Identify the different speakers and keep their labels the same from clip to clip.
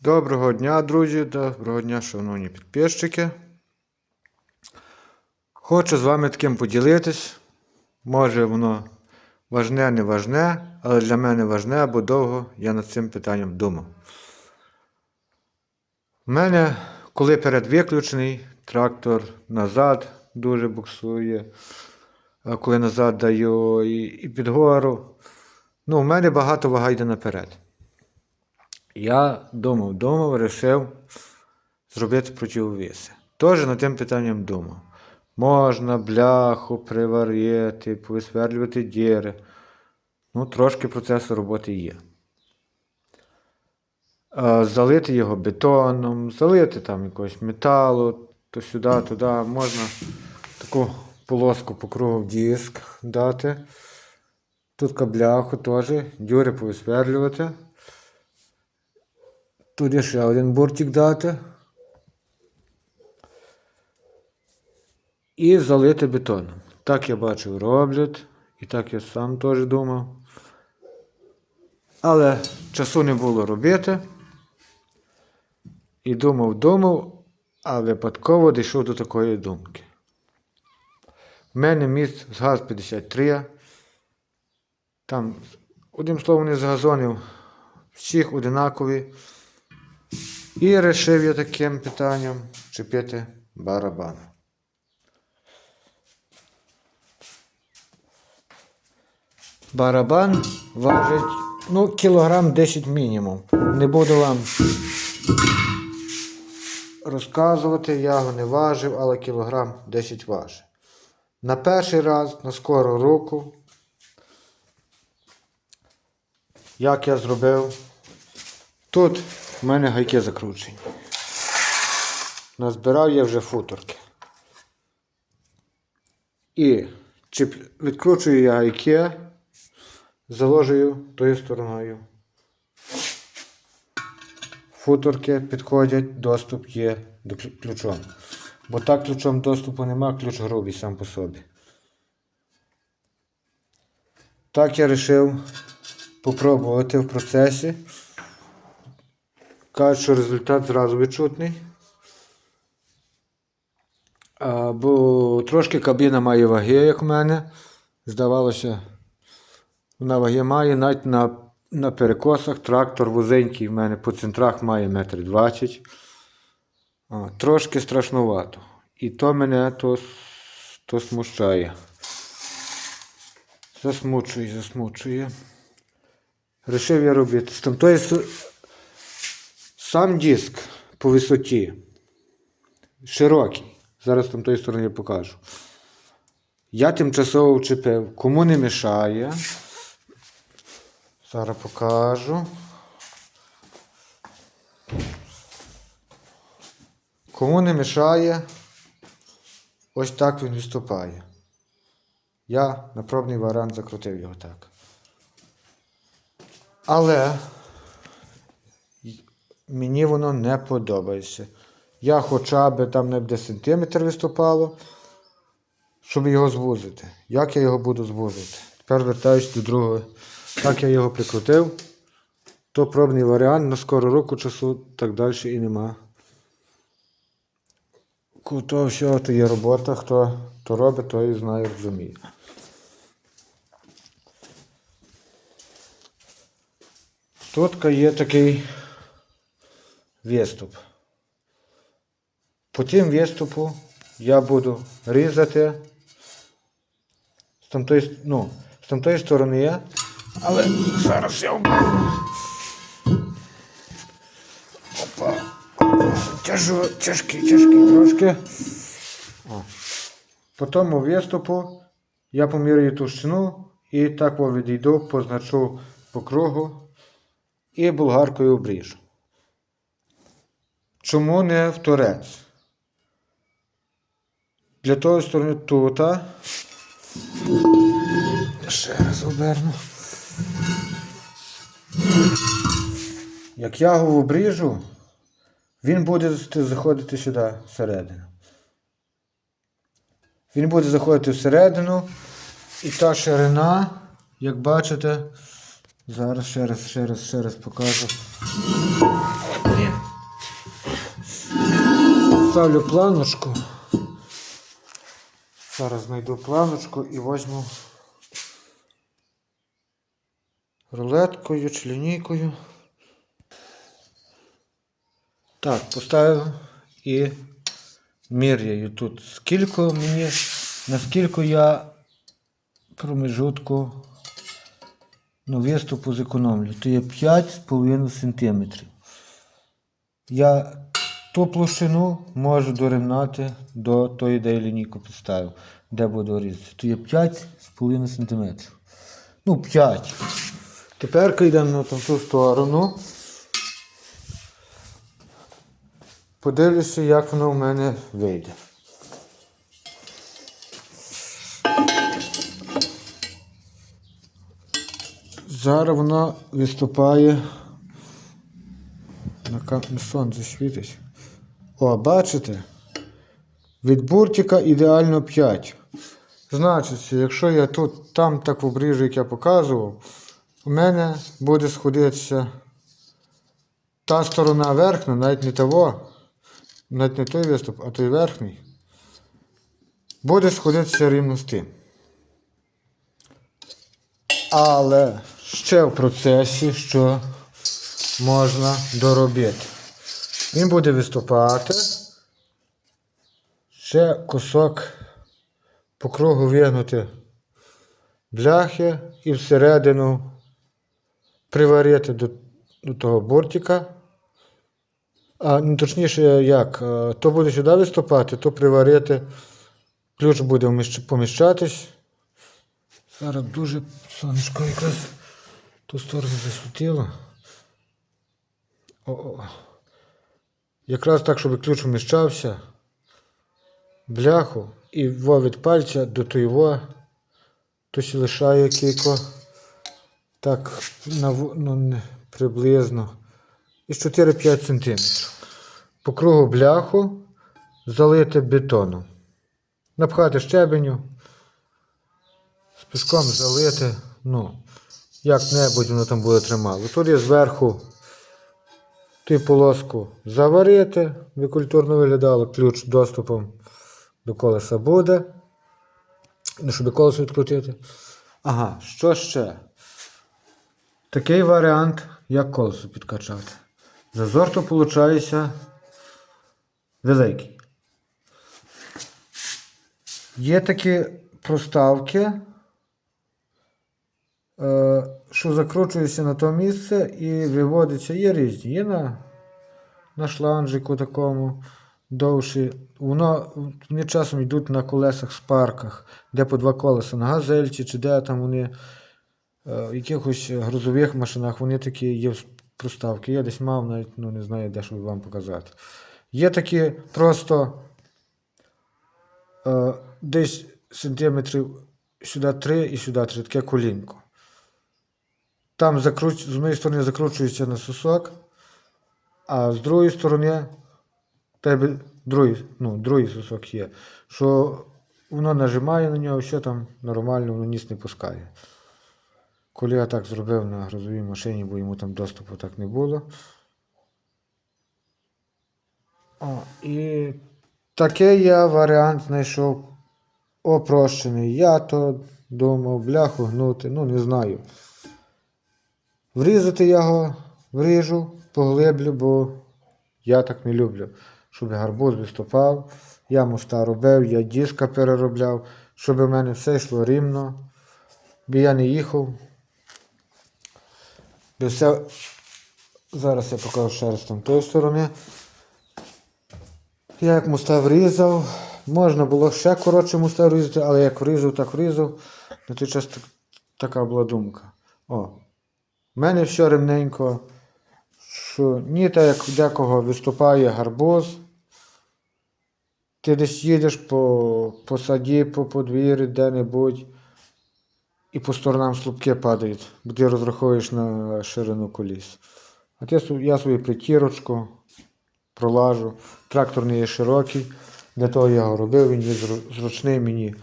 Speaker 1: Доброго дня, друзі, доброго дня, шановні підписчики. Хочу з вами таким поділитись. Може воно важне, не важне, але для мене важне, бо довго я над цим питанням думав. У мене, коли передвиключений, трактор назад дуже буксує. А коли назад даю і, і під гору. Ну, у мене багато вага йде наперед. Я думав, думав, вирішив зробити противовіси. Теж над тим питанням думав. Можна бляху приварити, висверлювати діри. Ну, трошки процесу роботи є. Залити його бетоном, залити там якогось металу, то сюди, туди. Можна таку полоску по кругу в диск дати. Тут кабляху теж, дюри повисверлювати. Тут є ще один буртик дати. І залити бетоном. Так я бачив, роблять. І так я сам теж думав. Але часу не було робити. І думав, думав, а випадково дійшов до такої думки. У мене міст з ГАЗ-53. Там, одним словом, не з газонів, всіх одинакові. І вирішив я таким питанням чіпити барабан. Барабан важить ну, кілограм 10 мінімум. Не буду вам розказувати, я його не важив, але кілограм 10 важить. На перший раз, на скору руку, як я зробив, тут в мене гайки закручені. Назбирав я вже футорки. І чіп... відкручую я гайки, заложую тою стороною. Футорки підходять, доступ є до ключом. Бо так ключом доступу нема, ключ грубий сам по собі. Так я вирішив попробувати в процесі. Кажуть, що результат зразу відчутний. А, бо трошки кабіна має ваги, як в мене. Здавалося, вона ваги має, навіть на, на перекосах трактор вузенький в мене по центрах має метр двадцять. Трошки страшнувато. І то мене то, то смущає. Засмучує, засмучує. Рішив я робити. З тамтої Сам диск по висоті широкий. Зараз там тої сторони покажу. Я тимчасово вчепив. Кому не мішає. Зараз покажу. Кому не мішає, ось так він виступає. Я на пробний варіант закрутив його так. Але мені воно не подобається. Я хоча б там не буде сантиметр виступало, щоб його звузити. Як я його буду звузити? Тепер вертаюсь до другого. Так я його прикрутив. То пробний варіант, на скору руку часу так далі і нема. То все, то є робота, хто то робить, той знає, розуміє. Тут є такий виступ. По тим виступу я буду різати з тамтої, ну, з тамтої сторони, але зараз я. Опа. Тяжо, тяжкий, тяжкий трошки. О. По тому виступу я поміряю товщину і так відійду, позначу по кругу і болгаркою обріжу. Чому не в торець? Для того сторони тут. Ще раз оберну. Як я його обріжу, він буде заходити сюди всередину. Він буде заходити всередину. І та ширина, як бачите, зараз ще раз, ще раз, ще раз покажу. Поставлю планочку. Зараз знайду планочку і возьму рулеткою чи лінійкою. Так, поставив і міряю тут. Скільки мені, наскільки я промежутку ну, виступу зекономлю. То є 5,5 см. Я ту площину можу дорівняти до тої, де я лінійку підставив, де буду різати. То є 5,5 см. Ну, 5. Тепер йдемо на ту сторону. Подивлюся, як воно в мене вийде. Зараз вона виступає. На сонце світить. О, бачите? Від буртика ідеально 5. Значить, якщо я тут там так обріжу, як я показував, у мене буде сходитися та сторона верхня, навіть не того, навіть не той виступ, а той верхній, буде сходитися рівно з тим. Але ще в процесі, що можна доробити. Він буде виступати. Ще кусок по кругу вигнути бляхи і всередину приварити до, до того бортика. А ну, точніше, як, е, то буде сюди виступати, то приварити. Ключ буде поміщатись. Зараз дуже сонечко якраз ту сторону засвітило. О-о. Якраз так, щоб ключ вміщався, бляху і від пальця до того, то ще лишає кілько, так, ну, приблизно, із 4-5 см. По кругу бляху залити бетоном. Напхати щебеню, з піском залити, ну, як-небудь воно там буде тримало. Тут є зверху ту полоску заварити, би культурно виглядало, ключ доступом до колеса буде. Ну, щоб колесо відкрутити. Ага, що ще? Такий варіант, як колесо підкачати. Зазор то виходить великий. Є такі проставки, е, що закручується на то місце і виводиться. Є різні. Є на, на шланжику такому довші. Воно, вони часом йдуть на колесах спарках, де по два колеса, на газельці чи де там вони е, в якихось грузових машинах, вони такі є проставки. Я десь мав, навіть ну, не знаю, де щоб вам показати. Є такі просто е, десь сантиметрів сюди 3 і сюди 3, таке колінко. Там закруч... з однієї сторони закручується на сосок, а з другої сторони тебе другий, ну, другий сосок є, що воно нажимає на нього, все там нормально, воно ніс не пускає. Коли я так зробив на грузовій машині, бо йому там доступу так не було. О, і такий я варіант знайшов опрощений. Я то думав, бляху гнути, ну не знаю. Врізати його вріжу, поглиблю, бо я так не люблю, щоб гарбуз виступав. Я моста робив, я диска переробляв, щоб у мене все йшло рівно. Бо я не їхав. Бо все... Зараз я покажу там тої сторони. Я як моста врізав. Можна було ще коротше моста врізати, але як врізав, так врізав. На той час так- така була думка. О, в мене все рівненько, що ні так як декого виступає гарбуз. Ти десь їдеш по, по саді, по подвір'ї, де-небудь, і по сторонам слупки падають, де розраховуєш на ширину коліс. А ти, я свою притірочку пролажу. Трактор не є широкий, для того я його робив, він зручний мені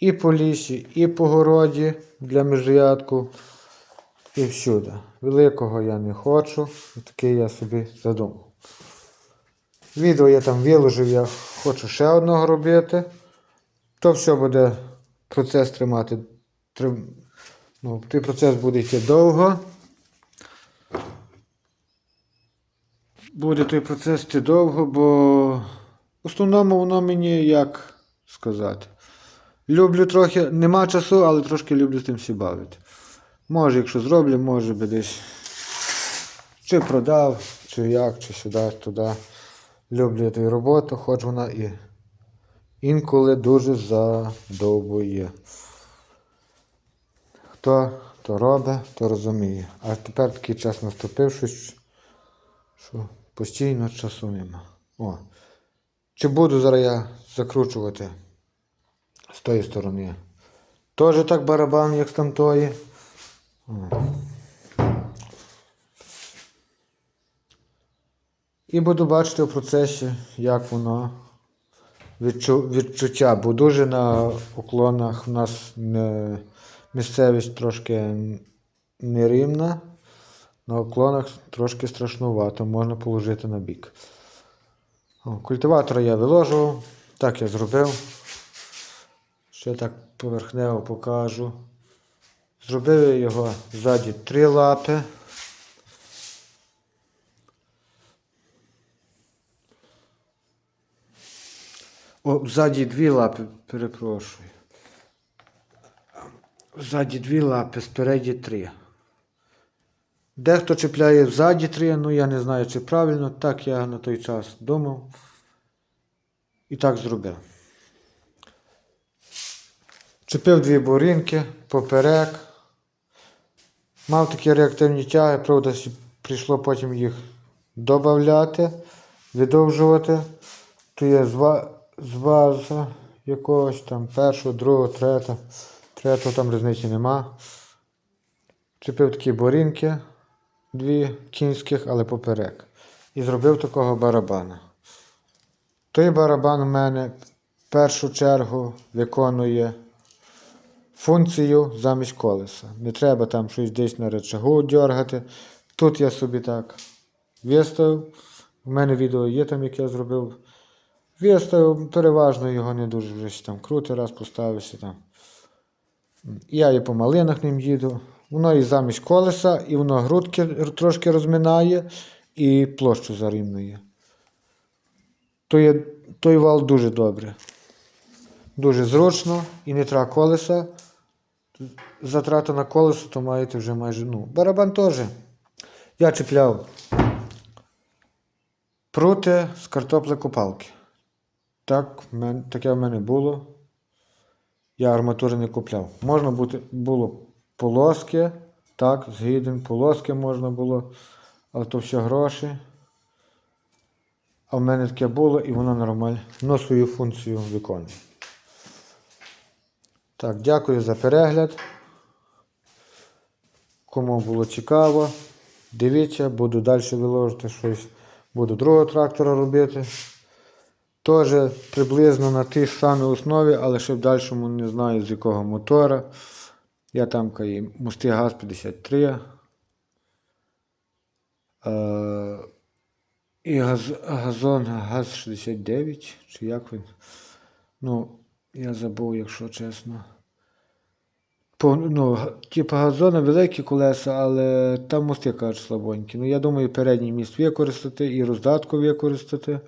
Speaker 1: і по лісі, і по городі для межрядку, і всюди. Великого я не хочу, такий я собі задумав. Відео я там виложив, я хочу ще одного робити. То все буде процес тримати. Трим... Ну, той процес буде йти довго. Буде той процес йти довго, бо в основному воно мені як сказати. Люблю трохи, нема часу, але трошки люблю з тим всі бавити. Може, якщо зроблю, може би десь чи продав, чи як, чи сюди, туди. Люблю ту роботу, хоч вона і інколи дуже задовбує. Хто то робить, то розуміє. А тепер такий час наступив, що, що постійно часу нема. О. Чи буду зараз я закручувати з тої сторони? Теж так барабан, як з тамтої. І буду бачити в процесі, як воно відчу, відчуття, бо дуже на уклонах у нас не, місцевість трошки нерівна. На уклонах трошки страшнувато, можна положити на бік. О, культиватора я виложував, так я зробив. Ще так поверхнево покажу. Зробив його ззаді три лапи. О, ззаді дві лапи, перепрошую. Ззаді дві лапи, спереді три. Дехто чіпляє ззаді три, ну я не знаю, чи правильно. Так я на той час думав. І так зробив. Чепив дві бурінки поперек. Мав такі реактивні тяги, правда, прийшло потім їх додати, видовжувати. То є зва, зваза якогось там першого, другого, третього. Третього там різниці нема. Чепив такі борінки, дві кінських, але поперек. І зробив такого барабана. Той барабан у мене в першу чергу виконує функцію замість колеса. Не треба там щось десь на речагу дергати. Тут я собі так виставив. У мене відео є там, яке я зробив. Виставив, переважно його не дуже вже там крути, раз поставився там. Я і по малинах ним їду. Воно і замість колеса, і воно грудки трошки розминає і площу зарівнює. Той, той вал дуже добре. Дуже зручно і не треба колеса. Затрата на колесо, то маєте вже майже. ну, Барабан теж. Я чіпляв прути з картоплекопалки. Так, мен- таке в мене було. Я арматури не купляв. Можна бути, було полоски, так, згіден, полоски можна було, але то все гроші. А в мене таке було і воно нормально. Воно свою функцію виконує. Так, дякую за перегляд. Кому було цікаво, дивіться, буду далі виложити щось. Буду другого трактора робити. Теж приблизно на тій самій основі, але ще в дальшому не знаю з якого мотора. Я там каю мости ГАЗ-53. Е, і газ, газон ГАЗ-69, чи як він. Ну, я забув, якщо чесно. По, ну, типу газони великі колеса, але там мости кажуть слабонькі. Ну, я думаю, передній міст використати і роздатку використати.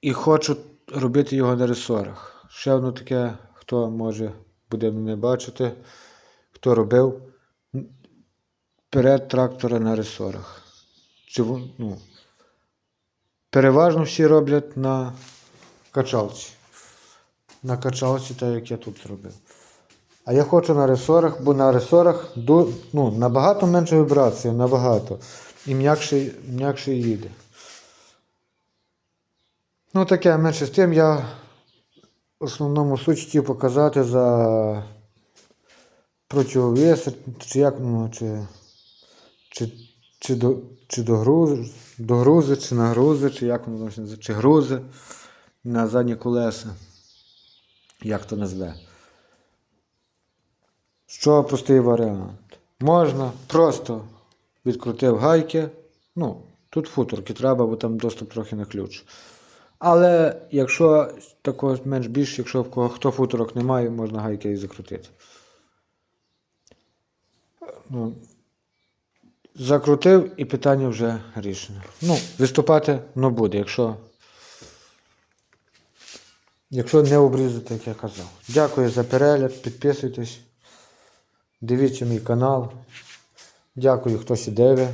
Speaker 1: І хочу робити його на ресорах. Ще одне таке, хто може буде мене бачити, хто робив перед трактора на ресорах. Чи, ну, переважно всі роблять на качалці. На качалці, так як я тут зробив. А я хочу на ресорах, бо на ресорах ну, набагато менше вібрації, набагато. І м'якше, їде. Ну, таке менше з тим я в основному суть хотів показати за противовес, чи як ну, чи, чи, чи, до, чи до, грузи, до грузи, чи на грузи, чи як воно чи грузи на задні колеса. Як то назве. Що простий варіант? Можна просто відкрутив гайки, ну, Тут футорки треба, бо там доступ трохи на ключ. Але якщо такого менш більш, якщо в кого хто футорок немає, можна гайки і закрутити. Ну, закрутив і питання вже рішено. Ну, виступати ну буде, якщо, якщо не обрізати, як я казав. Дякую за перегляд, підписуйтесь, дивіться мій канал. Дякую, хто дивить.